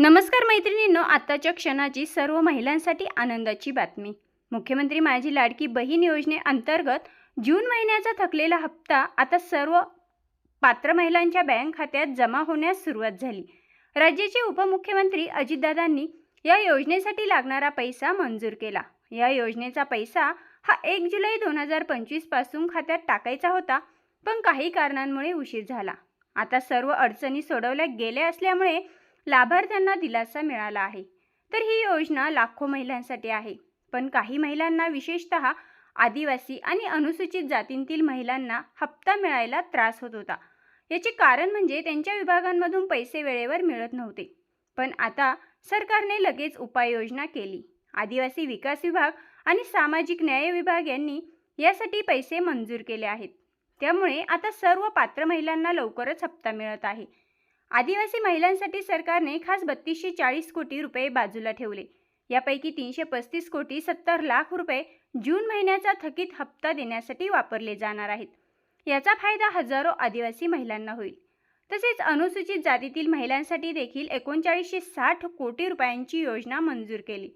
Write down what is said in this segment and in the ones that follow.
नमस्कार मैत्रिणींनो आत्ताच्या क्षणाची सर्व महिलांसाठी आनंदाची बातमी. मुख्यमंत्री माझी लाडकी बहीण योजनेअंतर्गत जून महिन्याचा थकलेला हप्ता आता सर्व पात्र महिलांच्या बँक खात्यात जमा होण्यास सुरुवात झाली. राज्याचे उपमुख्यमंत्री अजितदादांनी या योजनेसाठी लागणारा पैसा मंजूर केला. या योजनेचा पैसा हा एक जुलै दोन हजार पंचवीसपासून खात्यात टाकायचा होता पण काही कारणांमुळे उशीर झाला. आता सर्व अडचणी सोडवल्या गेल्या असल्यामुळे लाभार्थ्यांना दिलासा मिळाला आहे. तर ही योजना लाखो महिलांसाठी आहे. पण काही महिलांना विशेषत आदिवासी आणि अनुसूचित जातींतील महिलांना हप्ता मिळायला त्रास होत होता. याचे कारण म्हणजे त्यांच्या विभागांमधून पैसे वेळेवर मिळत नव्हते. पण आता सरकारने लगेच उपाययोजना केली. आदिवासी विकास विभाग आणि सामाजिक न्याय विभाग यांनी यासाठी पैसे मंजूर केले आहेत. त्यामुळे आता सर्व पात्र महिलांना लवकरच हप्ता मिळत आहे. आदिवासी महिलांसाठी सरकारने खास बत्तीसशे चाळीस कोटी रुपये बाजूला ठेवले. यापैकी तीनशे पस्तीस कोटी सत्तर लाख रुपये जून महिन्याचा थकीत हप्ता देण्यासाठी वापरले जाणार आहेत. याचा फायदा हजारो आदिवासी महिलांना होईल. तसेच अनुसूचित जातीतील महिलांसाठी देखील एकोणचाळीसशे साठ कोटी रुपयांची योजना मंजूर केली.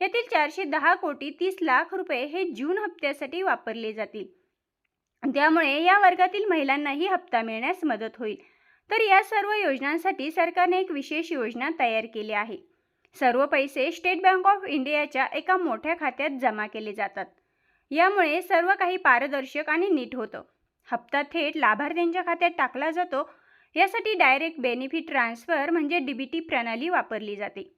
यातील चारशे दहा कोटी तीस लाख रुपये हे जून हप्त्यासाठी वापरले जातील. त्यामुळे या वर्गातील महिलांनाही हप्ता मिळण्यास मदत होईल. तर या सर्व योजनांसाठी सरकारने एक विशेष योजना तयार केली आहे. सर्व पैसे स्टेट बँक ऑफ इंडियाच्या एका मोठ्या खात्यात जमा केले जातात. यामुळे सर्व काही पारदर्शक आणि नीट होतं. हप्ता थेट लाभार्थ्यांच्या खात्यात टाकला जातो. यासाठी डायरेक्ट बेनिफिट ट्रान्सफर म्हणजे डी बी टी प्रणाली वापरली जाते.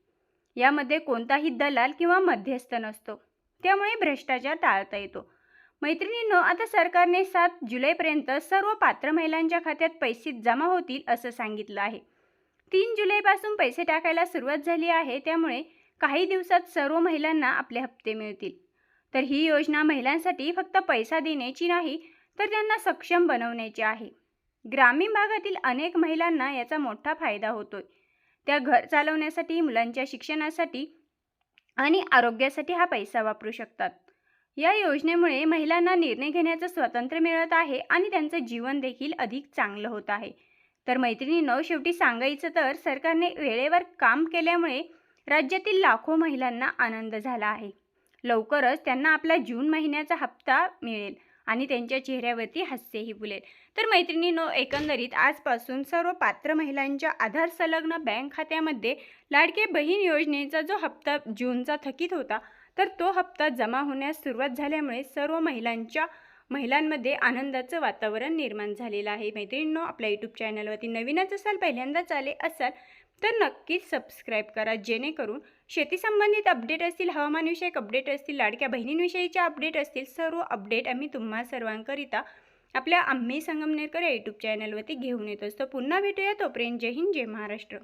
यामध्ये कोणताही दलाल किंवा मध्यस्थ नसतो. त्यामुळे भ्रष्टाचार टाळता येतो. मैत्रिणींनो आता सरकारने सात जुलैपर्यंत सर्व पात्र महिलांच्या खात्यात पैसे जमा होतील असं सांगितलं आहे. तीन जुलैपासून पैसे टाकायला सुरुवात झाली आहे त्यामुळे काही दिवसात सर्व महिलांना आपले हप्ते मिळतील. तर ही योजना महिलांसाठी फक्त पैसा देण्याची नाही तर त्यांना सक्षम बनवण्याची आहे. ग्रामीण भागातील अनेक महिलांना याचा मोठा फायदा होतोय. त्या घर चालवण्यासाठी मुलांच्या शिक्षणासाठी आणि आरोग्यासाठी हा पैसा वापरू शकतात. या योजनेमुळे महिलांना निर्णय घेण्याचं स्वातंत्र्य मिळत आहे आणि त्यांचं जीवन देखील अधिक चांगलं होत आहे. तर मैत्रिणींनो शेवटी सांगायचं तर सरकारने वेळेवर काम केल्यामुळे राज्यातील लाखो महिलांना आनंद झाला आहे. लवकरच त्यांना आपला जून महिन्याचा हप्ता मिळेल आणि त्यांच्या चेहऱ्यावरती हास्यही फुलेल. तर मैत्रिणीनो एकंदरीत आजपासून सर्व पात्र महिलांच्या आधार संलग्न बँक खात्यामध्ये लाडके बहीण योजनेचा जो हप्ता जूनचा थकीत होता तर तो हप्ता जमा होण्यास सुरुवात झाल्यामुळे सर्व महिलांच्या महिलांमध्ये आनंदाचं वातावरण निर्माण झालेलं आहे. मैत्रिणींनो आपल्या यूट्यूब चॅनलवरती नवीनच असाल पहिल्यांदाच आले असाल तर नक्कीच सबस्क्राईब करा. जेणेकरून शेती संबंधित अपडेट असतील हवामानविषयक अपडेट असतील लाडक्या बहिणींविषयीच्या अपडेट असतील सर्व अपडेट आम्ही तुम्हा सर्वांकरिता आपल्या आम्ही संगमनेरकर या यूट्यूब चॅनलवरती घेऊन येत असतो. पुन्हा भेटूया तोपर्यंत. जय हिंद जय महाराष्ट्र.